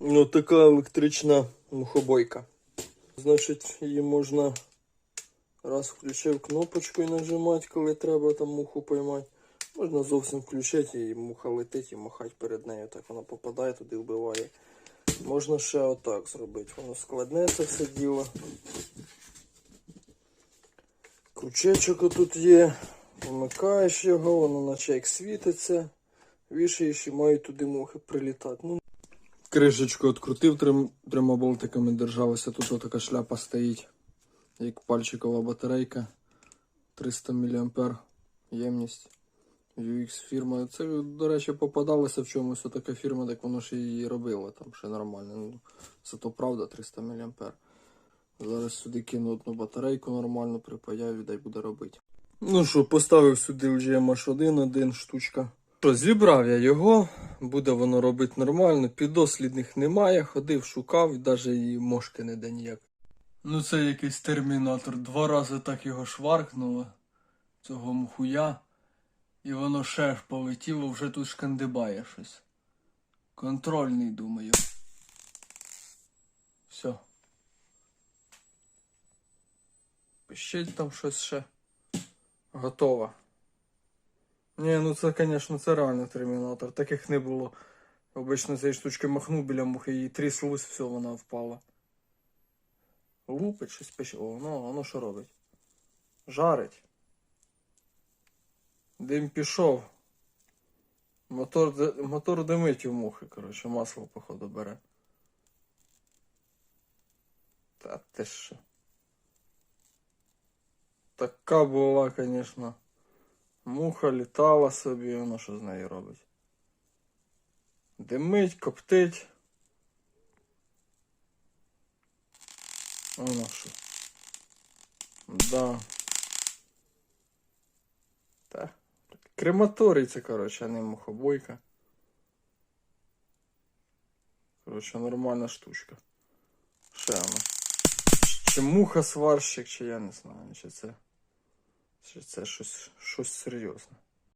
Ну, така електрична мухобойка. Значить, її можна раз включив кнопочку і нажимати, коли треба там муху поймати. Можна зовсім включити і муха летить і махати перед нею. Так вона попадає туди, вбиває. Можна ще отак зробити. Воно складне це все діло. Крючечок тут є. Вмикаєш його, воно наче як світиться. Вішаєш і мають туди мухи прилітати. Ну, Кришечку відкрутив трим, болтиками держалася. Тут отака шляпа стоїть, як пальчикова батарейка. 300 мА ємність. UX фірма. Це, до речі, попадалося в чомусь така фірма, так воно ж її робило там ще нормально. Ну, це то правда 300 мА. Зараз сюди кину одну батарейку нормально, припаяю, дай буде робити. Ну що, поставив сюди GMH1, один штучка. Що, зібрав я його, буде воно робити нормально, підослідних немає, ходив, шукав, навіть і мошки не де ніяк. Ну це якийсь термінатор. Два рази так його шваркнуло, цього мухуя, і воно ще ж полетіло, вже тут шкандибає щось. Контрольний, думаю. Все. Пишіть там щось ще. Готово. Ні, ну це, звісно, це реально термінатор. Таких не було. Обично цієї штучки махнув біля мухи і тріслось, все, вона впала. Лупить щось пише. О, воно, воно що робить? Жарить. Дим пішов. Мотор, мотор димить у мухи, коротше, масло, походу, бере. Та ти що? Така була, звісно. Муха літала собі, воно що з нею робить. Димить, коптить. Воно що. Да. Та. Крематорій це, коротше, а не мухобойка. Коротше, нормальна штучка. Ще воно. Чи муха сварщик, чи я не знаю, чи це. Це щось, щось серйозне.